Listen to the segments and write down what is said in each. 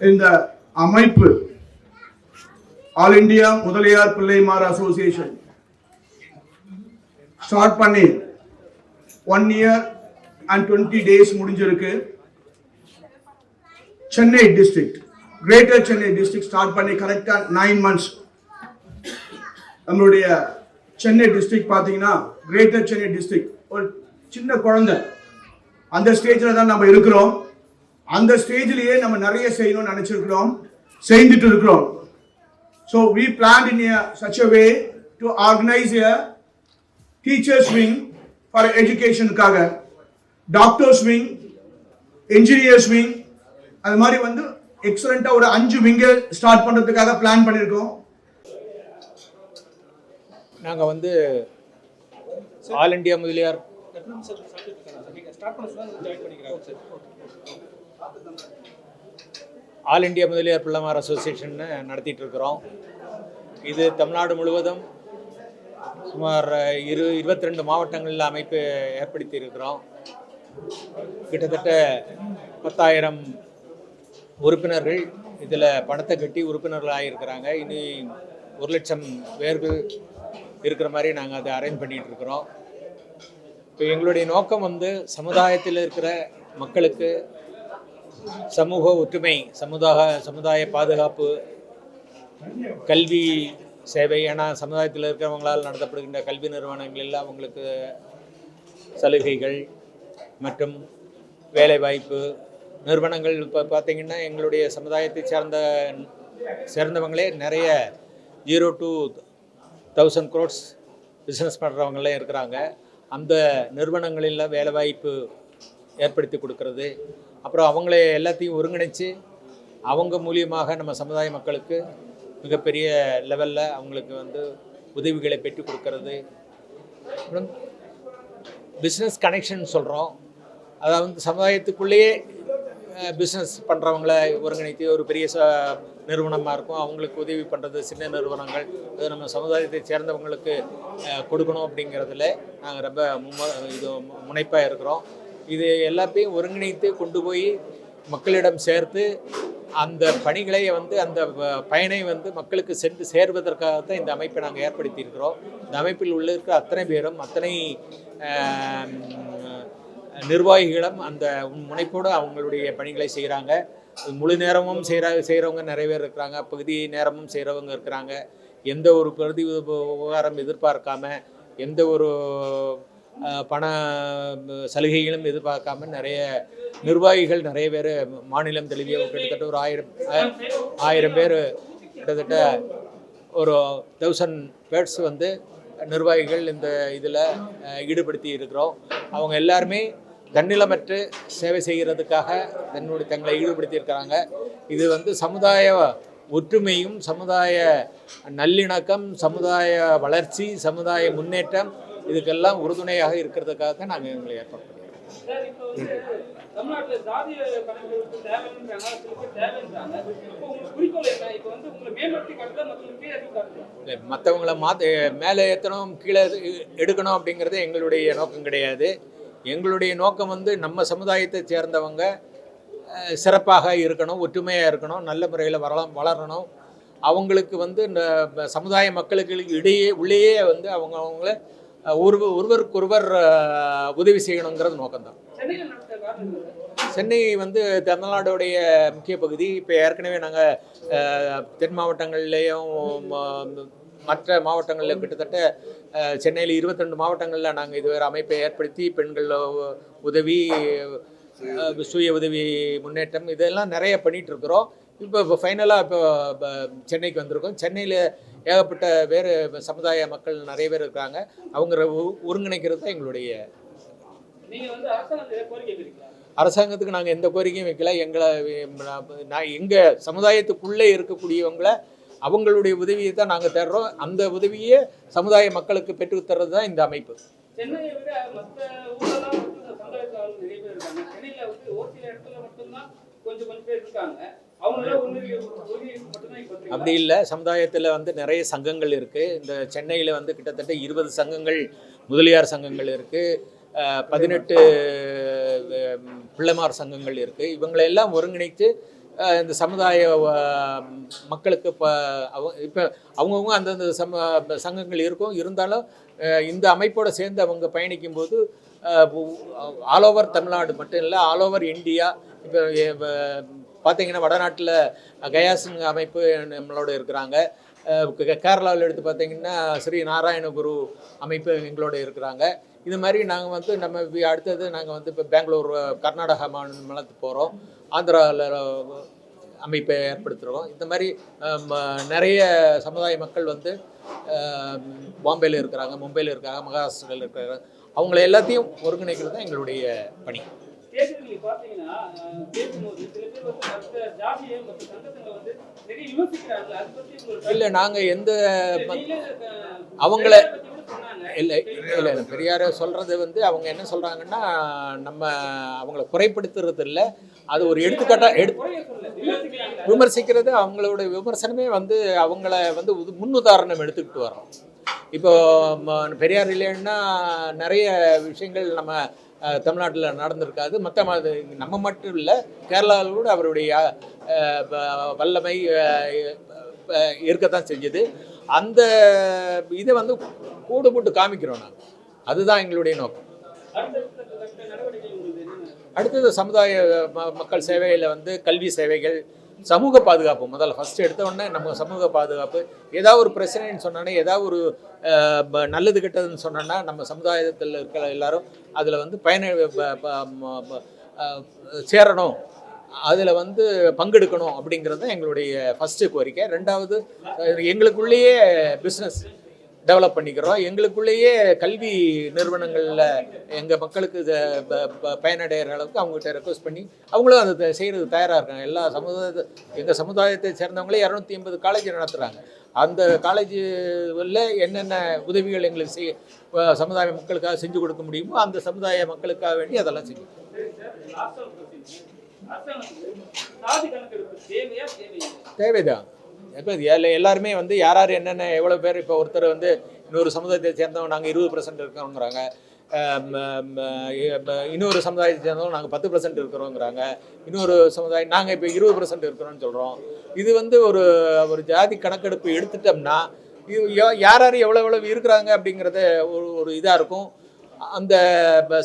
இந்த அமைப்பு all India Mudaliar Pillaimar association start பண்ணி one year and twenty days முடிஞ்சிருக்கு. Chennai district greater Chennai district start பண்ணி கரெக்டாக நைன் மந்த்ஸ் நம்மளுடைய சென்னை டிஸ்ட்ரிக்ட் பார்த்தீங்கன்னா கிரேட்டர் சென்னை டிஸ்ட்ரிக்ட் ஒரு சின்ன குழந்தை. அந்த ஸ்டேஜில் தான் நம்ம இருக்கிறோம். அந்த ஸ்டேஜ்லயே நம்ம நிறைய செய்யணும்னு நினைச்சிருக்கிறோம் செய்துட்டு இருக்கிறோம் so we plan in such a way to organise a teachers wing for எஜுகேஷனுக்காக doctors wing engineers wing அது மாதிரி வந்து எக்ஸலண்ட்டாக ஒரு அஞ்சு விங்கை ஸ்டார்ட் பண்ணுறதுக்காக பிளான் பண்ணியிருக்கோம் நாங்கள் வந்து all India Mudaliar. All India Mudaliar Pillaimar association நடத்திட்டு இருக்கிறோம் இது தமிழ்நாடு முழுவதும் சுமார் இரு இருபத்தி ரெண்டு மாவட்டங்களில் அமைப்பு ஏற்படுத்தி இருக்கிறோம் கிட்டத்தட்ட பத்தாயிரம் உறுப்பினர்கள் இதில் பணத்தை கட்டி உறுப்பினர்களாக இருக்கிறாங்க இனி ஒரு லட்சம் பேர்கள் இருக்கிற மாதிரி நாங்கள் அதை அரேஞ்ச் பண்ணிகிட்டு இருக்கிறோம் இப்போ எங்களுடைய நோக்கம் வந்து சமுதாயத்தில் இருக்கிற மக்களுக்கு சமூக ஒற்றுமை சமுதாய சமுதாய பாதுகாப்பு கல்வி சேவை ஏன்னா சமுதாயத்தில் இருக்கிறவங்களால் நடத்தப்படுகின்ற கல்வி நிறுவனங்களில் அவங்களுக்கு சலுகைகள் மற்றும் வேலைவாய்ப்பு. நிறுவனங்கள் இப்போ பார்த்தீங்கன்னா எங்களுடைய சமுதாயத்தை சேர்ந்த சேர்ந்தவங்களே நிறைய zero two thousand crores business பண்ணுறவங்களே இருக்கிறாங்க. அந்த நிறுவனங்களில் வேலைவாய்ப்பு ஏற்படுத்தி கொடுக்கறது. அப்புறம் அவங்களே எல்லாத்தையும் ஒருங்கிணைச்சு அவங்க மூலியமாக நம்ம சமுதாய மக்களுக்கு மிகப்பெரிய லெவலில் அவங்களுக்கு வந்து உதவிகளை பெற்று கொடுக்கறது. அப்புறம் பிஸ்னஸ் கனெக்ஷன் சொல்கிறோம் அதாவது வந்து சமுதாயத்துக்குள்ளேயே பிஸ்னஸ் பண்ணுறவங்கள ஒருங்கிணைத்து ஒரு பெரிய ச நிறுவனமாக இருக்கும். அவங்களுக்கு உதவி பண்ணுறது சின்ன நிறுவனங்கள். அது நம்ம சமுதாயத்தை சேர்ந்தவங்களுக்கு கொடுக்கணும் அப்படிங்கிறதுல நாங்கள் ரொம்ப மும்ம இது முனைப்பாக இருக்கிறோம். இது எல்லாத்தையும் ஒருங்கிணைத்து கொண்டு போய் மக்களிடம் சேர்த்து அந்த பணிகளை வந்து அந்த ப- பயனை வந்து மக்களுக்கு சென்று சேர்வதற்காக தான் இந்த அமைப்பை நாங்கள் ஏற்படுத்தியிருக்கிறோம். இந்த அமைப்பில் உள்ள இருக்கிற அத்தனை பேரும் அத்தனை நிர்வாகிகளும் அந்த முனைப்போடு அவங்களுடைய பணிகளை செய்கிறாங்க. முழு நேரமும் செய்கிற செய்கிறவங்க நிறைய பேர் இருக்கிறாங்க. பகுதி நேரமும் செய்கிறவங்க இருக்கிறாங்க. எந்த ஒரு பிரதி உபகாரம் எதிர்பார்க்காம எந்த ஒரு பண சலுகைகளும் எதிர்பார்க்காம நிறைய நிர்வாகிகள் நிறைய பேர் மாநிலம் தழுவிய கிட்டத்தட்ட ஒரு ஆயிரம் ஆயிரம் பேர் கிட்டத்தட்ட ஒரு தௌசண்ட் பேர்ட்ஸ் வந்து நிர்வாகிகள் இந்த இதில் ஈடுபடுத்தி இருக்கிறோம். அவங்க எல்லாருமே தன்னிலமற்று சேவை செய்கிறதுக்காக தன்னுடைய தங்களை ஈடுபடுத்தியிருக்கிறாங்க இது வந்து சமுதாய ஒற்றுமையும் சமுதாய நல்லிணக்கம் சமுதாய வளர்ச்சி சமுதாய முன்னேற்றம் இதுக்கெல்லாம் உறுதுணையாக இருக்கிறதுக்காக தான் நாங்கள் எங்களை ஏற்பாடு பண்ணியிருக்கோம். காட்டுதா? மற்றவங்கள மாற்ற மேலே ஏற்றணும் கீழே எடுக்கணும் அப்படிங்கிறது எங்களுடைய நோக்கம் கிடையாது. எங்களுடைய நோக்கம் வந்து நம்ம சமுதாயத்தை சேர்ந்தவங்க சிறப்பாக இருக்கணும் ஒற்றுமையாக இருக்கணும் நல்ல முறையில் வரலாம் வளரணும். அவங்களுக்கு வந்து இந்த சமுதாய மக்களுக்கு இடையே உள்ளேயே வந்து அவங்க அவங்கள ஒரு ஒருவருக்கொருவர் உதவி செய்யணுங்கிறது நோக்கம்தான். சென்னை வந்து தமிழ்நாடுடைய முக்கிய பகுதி. இப்போ ஏற்கனவே நாங்கள் தென் மாவட்டங்கள்லேயும் மற்ற மாவட்டங்களில் கிட்டத்தட்ட சென்னையில் 22 மாவட்டங்களில் நாங்கள் இதுவரை அமைப்பை ஏற்படுத்தி பெண்கள் உதவி சுய உதவி முன்னேற்றம் இதெல்லாம் நிறைய பண்ணிகிட்ருக்குறோம் இருக்கிறோம். இப்போ இப்போ ஃபைனலாக இப்போ சென்னைக்கு வந்திருக்கோம். சென்னையில் ஏகப்பட்ட வேறு சமுதாய மக்கள் நிறைய பேர் இருக்காங்க. அவங்க ஒருங்கிணைக்கிறது தான் எங்களுடைய? அரசாங்கத்துக்கு நாங்கள் எந்த கோரிக்கையும் வைக்கல. எங்களை நான் எங்கள் சமுதாயத்துக்குள்ளே இருக்கக்கூடியவங்கள அவங்களுடைய உதவியை தான் நாங்கள் தேடுறோம். அந்த உதவியை சமுதாய மக்களுக்கு பெற்றுத் தர்றது தான் இந்த அமைப்பு. சென்னையை கொஞ்சம் கொஞ்சம் பேர் இருக்காங்க. அப்படி இல்லை. சமுதாயத்தில் வந்து நிறைய சங்கங்கள் இருக்குது இந்த சென்னையில் வந்து கிட்டத்தட்ட இருபது சங்கங்கள் முதலியார் சங்கங்கள் இருக்குது பதினெட்டு பிள்ளைமார் சங்கங்கள் இருக்குது இவங்களெல்லாம் ஒருங்கிணைத்து இந்த சமுதாய மக்களுக்கு இப்போ அவ இப்போ அவங்கவுங்க அந்தந்த சம சங்கங்கள் இருக்கும். இருந்தாலும் இந்த அமைப்போடு சேர்ந்து அவங்க பயணிக்கும்போது ஆல் ஓவர் தமிழ்நாடு மட்டும் இல்லை ஆல் ஓவர் இந்தியா இப்போ பார்த்தீங்கன்னா வடநாட்டில் கயாசிங் அமைப்பு நம்மளோட இருக்கிறாங்க. கேரளாவில் எடுத்து பார்த்தீங்கன்னா ஸ்ரீ நாராயணகுரு அமைப்பு எங்களோட இருக்கிறாங்க. இது மாதிரி நாங்கள் வந்து நம்ம அடுத்தது நாங்கள் வந்து இப்போ பெங்களூர் கர்நாடகா மாநிலத்துக்கு போகிறோம் ஆந்திராவில் அமைப்பை ஏற்படுத்துகிறோம் இந்த மாதிரி நிறைய சமுதாய மக்கள் வந்து பாம்பேயில் இருக்கிறாங்க மும்பையில் இருக்காங்க மகாராஷ்டிராவில் இருக்கிறாங்க. அவங்கள எல்லாத்தையும் ஒருங்கிணைக்கிறது தான் எங்களுடைய பணி. தேர்தலில் பார்த்தீங்கன்னா அஹ், பேசும்போது சில பேர் வந்து மற்ற ஜாதியை மற்ற சங்கங்களை வந்து நிறைய விமர்சிக்கிறாங்க அதை பத்தி உங்களுக்கு இல்லை நாங்கள் எந்த அவங்கள. இல்லை இல்லை இல்லை பெரியார் சொல்கிறது வந்து அவங்க என்ன சொல்கிறாங்கன்னா நம்ம அவங்கள குறைப்படுத்துறது இல்லை அது ஒரு எடுத்துக்காட்டாக எடுத்து. விமர்சிக்கிறது அவங்களோட விமர்சனமே வந்து அவங்கள வந்து உது- முன்னுதாரணம் எடுத்துக்கிட்டு வரோம் இப்போ பெரியார் இல்லைன்னா நிறைய விஷயங்கள் நம்ம தமிழ்நாட்டில் நடந்திருக்காது. மற்ற நம்ம மட்டும் இல்லை கேரளாவில் கூட அவருடைய வல்லமை இருக்கத்தான் செஞ்சது. அந்த இதை வந்து கூடு போட்டு காமிக்கிறோம் நாங்கள் அதுதான் எங்களுடைய நோக்கம். அடுத்தது சமுதாய ம- மக்கள் சேவையில் வந்து கல்வி சேவைகள் சமூக பாதுகாப்பு முதல்ல ஃபஸ்ட்டு எடுத்த உடனே நம்ம சமூக பாதுகாப்பு ஏதாவது ஒரு பிரச்சனைன்னு சொன்னோன்னே ஏதாவது ஒரு ப- நல்லது கெட்டதுன்னு சொன்னோன்னா நம்ம சமுதாயத்தில் இருக்கிற எல்லாரும் அதில் வந்து பயன சேரணும். அதில் வந்து பங்கெடுக்கணும் அப்படிங்கிறது தான் எங்களுடைய ஃபஸ்ட்டு கோரிக்கை. ரெண்டாவது எங்களுக்குள்ளேயே பிஸ்னஸ் டெவலப் பண்ணிக்கிறோம். எங்களுக்குள்ளேயே கல்வி நிறுவனங்களில் எங்கள் மக்களுக்கு இதை ப- ப- பயனடைகிற அளவுக்கு அவங்ககிட்ட ரெக்வஸ்ட் பண்ணி அவங்களும் அதை செய்கிறது தயாராக இருக்காங்க. எல்லா சமுதாயத்தை எங்கள் சமுதாயத்தை சேர்ந்தவங்களே இரநூத்தி ஐம்பது காலேஜ் நடத்துகிறாங்க அந்த காலேஜில் என்னென்ன உதவிகள் எங்களுக்கு செய்ய சமுதாய மக்களுக்காக செஞ்சு கொடுக்க முடியுமோ அந்த சமுதாய மக்களுக்காக வேண்டி அதெல்லாம் செய்யும் தேவைதான். இப்போ எல்லாருமே வந்து யார் யார் என்னென்ன எவ்வளோ பேர் இப்போ ஒருத்தர் வந்து இன்னொரு சமுதாயத்தை சேர்ந்தவங்க நாங்கள் இருபது பர்சன்ட் இருக்கிறோங்கிறாங்க. இன்னொரு சமுதாயத்தை சேர்ந்தவங்க நாங்கள் பத்து பர்சன்ட் இருக்கிறோங்கிறாங்க. இன்னொரு சமுதாயம் நாங்கள் இப்போ இருபது பர்சன்ட் இருக்கிறோம்னு சொல்கிறோம் இது வந்து ஒரு ஒரு ஜாதி கணக்கெடுப்பு எடுத்துட்டோம்னா இது யார் யார் எவ்வளோ எவ்வளோ இருக்கிறாங்க அப்படிங்கிறத ஒரு ஒரு இதாக இருக்கும். அந்த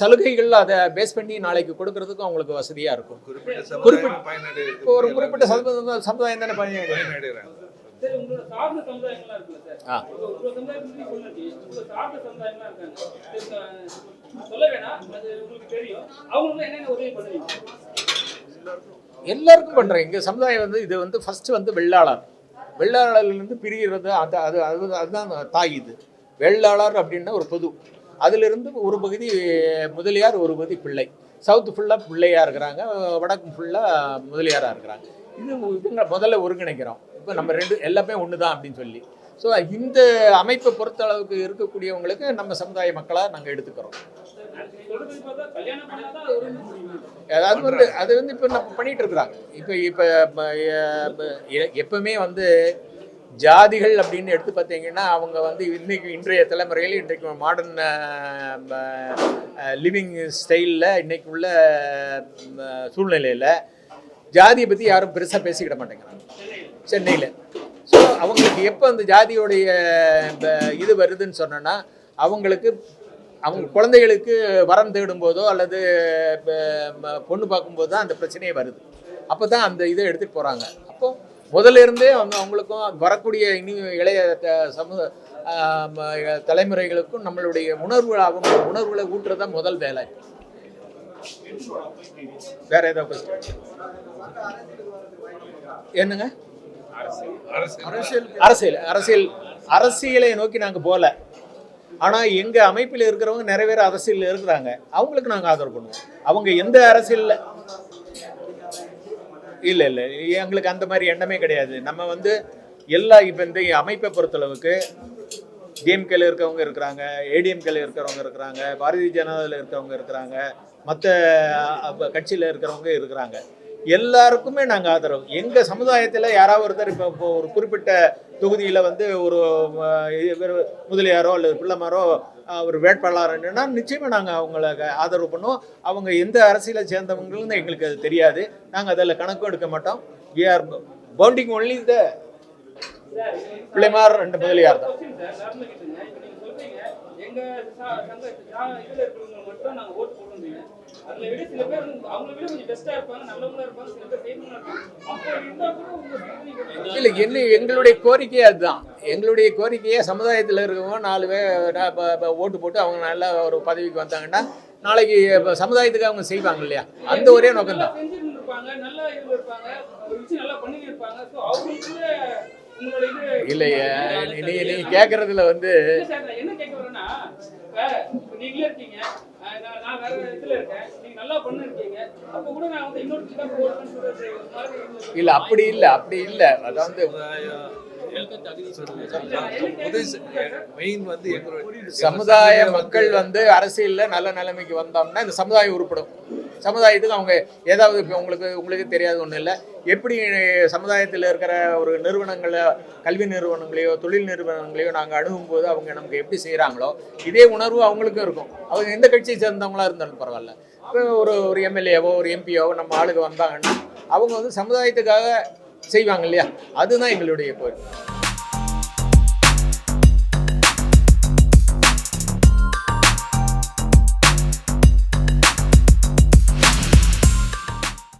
சலுகைகள் அதை பேஸ் பண்ணி நாளைக்கு கொடுக்கறதுக்கும் அவங்களுக்கு வசதியாக இருக்கும். குறிப்பிட்ட ஒரு குறிப்பிட்ட சமுதாயம் சமுதாயம் தானே பயன் பயனடைகிறாங்க. எல்லாருக்கும் பண்ணுறேன் எங்கள் சமுதாயம் வந்து இது வந்து ஃபஸ்ட்டு வந்து வெள்ளாளர். வெள்ளாளர்லேருந்து பிரிகிறது அது அது அது அதுதான் தாய் இது. வெள்ளாளர் அப்படின்னா ஒரு பொது. அதிலிருந்து ஒரு பகுதி முதலியார் ஒரு பகுதி பிள்ளை. சவுத்து ஃபுல்லாக பிள்ளையாக இருக்கிறாங்க வடக்கு ஃபுல்லாக முதலியாராக இருக்கிறாங்க. இது இவங்க முதல்ல ஒருங்கிணைக்கிறோம். இப்போ நம்ம ரெண்டு எல்லாமே ஒன்று தான் அப்படின்னு சொல்லி. ஸோ இந்த அமைப்பை பொறுத்த அளவுக்கு இருக்கக்கூடியவங்களுக்கு நம்ம சமுதாய மக்களாக நாங்கள் எடுத்துக்கிறோம். சொல்றது அது வந்து அது வந்து இப்போ நம்ம பண்ணிகிட்டு இருக்கிறாங்க. இப்போ இப்போ எப்பவுமே வந்து ஜாதிகள் அப்படின்னு எடுத்து பார்த்தீங்கன்னா அவங்க வந்து இன்னைக்கு இன்றைய தலைமுறையில் இன்றைக்கு மாடர்ன் லிவிங் ஸ்டைலில் இன்றைக்கு உள்ள சூழ்நிலையில் ஜாதியை பற்றி யாரும் பெருசாக பேசிக்கிட மாட்டேங்கிறாங்க. சென்னையில். ஸோ அவங்களுக்கு எப்போ அந்த ஜாதியோடைய இது வருதுன்னு சொன்னோன்னா அவங்களுக்கு அவங்க குழந்தைகளுக்கு வரம் தேடும்போதோ அல்லது ம- பொண்ணு பார்க்கும்போது தான் அந்த பிரச்சனையே வருது. அப்போ தான் அந்த இதை எடுத்துகிட்டு போகிறாங்க அப்போது முதல்ல இருந்தே அவங்க அவங்களுக்கும் வரக்கூடிய இனி இளைய சமூக தலைமுறைகளுக்கும் நம்மளுடைய உணர்வு அவங்க உணர்வுகளை ஊட்டுறது தான் முதல் வேலை. வேற ஏதாவது? என்னங்க? அரசியல். அரசியல் அரசியல் அரசியலை நோக்கி நாங்கள் போகல. ஆனால் எங்கள் அமைப்பில் இருக்கிறவங்க நிறைய பேர் அரசியலில் இருக்கிறாங்க. அவங்களுக்கு நாங்கள் ஆதரவு பண்ணுவோம். அவங்க எந்த அரசியலில் இல்லை இல்லை. எங்களுக்கு அந்த மாதிரி எண்ணமே கிடையாது. நம்ம வந்து எல்லா இப்போ இந்த அமைப்பை பொறுத்தளவுக்கு டிஎம்கேல இருக்கவங்க இருக்கிறாங்க ஏடிஎம்கேல இருக்கிறவங்க இருக்கிறாங்க பாரதிய ஜனதாவில் இருக்கிறவங்க இருக்கிறாங்க மற்ற கட்சியில் இருக்கிறவங்க இருக்கிறாங்க. எல்லாருக்குமே நாங்கள் ஆதரவு. எங்கள் சமுதாயத்தில் யாராவது ஒருத்தர் இப்போ இப்போ ஒரு குறிப்பிட்ட தொகுதியில் வந்து ஒரு முதலியாரோ அல்லது பிள்ளைமாரோ ஒரு வேட்பாளர்னா நிச்சயமாக நாங்கள் அவங்கள ஆதரவு பண்ணுவோம் அவங்க எந்த அரசியலை சேர்ந்தவங்கன்னு எங்களுக்கு அது தெரியாது நாங்கள் அதில் கணக்கும் எடுக்க மாட்டோம் we are bounding only the Pillaimar ரெண்டு முதலியார் தான் எங்க சங்க- இதுல இருக்கிறவங்க மட்டும் நாங்க ஓட்டு அதுல விட சில பேர் அவங்கள விட கொஞ்சம் பெஸ்டா இருப்பாங்க நல்லவங்களா இருப்பாங்க சில பேர் இருப்பாங்க. அப்போ இருந்தா கூட உங்க side நீங்க இல்லை என்ன எங்களுடைய கோரிக்கையே அதுதான். எங்களுடைய கோரிக்கையே சமுதாயத்தில் இருக்கவங்க நாலு பேர் ஓட்டு போட்டு அவங்க நல்ல ஒரு பதவிக்கு வந்தாங்கன்னா நாளைக்கு சமுதாயத்துக்கு அவங்க செய்வாங்க இல்லையா? அந்த ஒரே நோக்கம் தான் இல்லையே நீ நீ கேட்குறதுல வந்து நீங்களே இருக்கீங்க. நான் வேற இதுல இருக்கேன். நீங்க நல்லா பண்ணிருக்கீங்க. அப்ப கூட நான் வந்து இன்னொரு. இல்லை அப்படி இல்லை அப்படி இல்லை. அதாவது மெயின் வந்து எங்களுடைய சமுதாய மக்கள் வந்து அரசியல்ல நல்ல நிலைமைக்கு வந்தோம்னா இந்த சமுதாயம் உருப்படும். சமுதாயத்துக்கு அவங்க ஏதாவது இப்போ உங்களுக்கு உங்களுக்கு தெரியாது ஒன்றும் இல்லை. எப்படி சமுதாயத்தில் இருக்கிற ஒரு நிறுவனங்களை கல்வி நிறுவனங்களையோ தொழில் நிறுவனங்களையோ நாங்கள் அணுகும் போது அவங்க நமக்கு எப்படி செய்கிறாங்களோ இதே உணர்வு அவங்களுக்கும் இருக்கும். அவங்க எந்த கட்சியை சேர்ந்தவங்களா இருந்தாலும் பரவாயில்ல. இப்போ ஒரு ஒரு எம்எல்ஏவோ ஒரு எம்பியோவோ நம்ம ஆளுங்க வந்தாங்கன்னா அவங்க வந்து சமுதாயத்துக்காக செய்வாங்க இல்லையா? அதுதான் எங்களுடைய கோரிக்கை.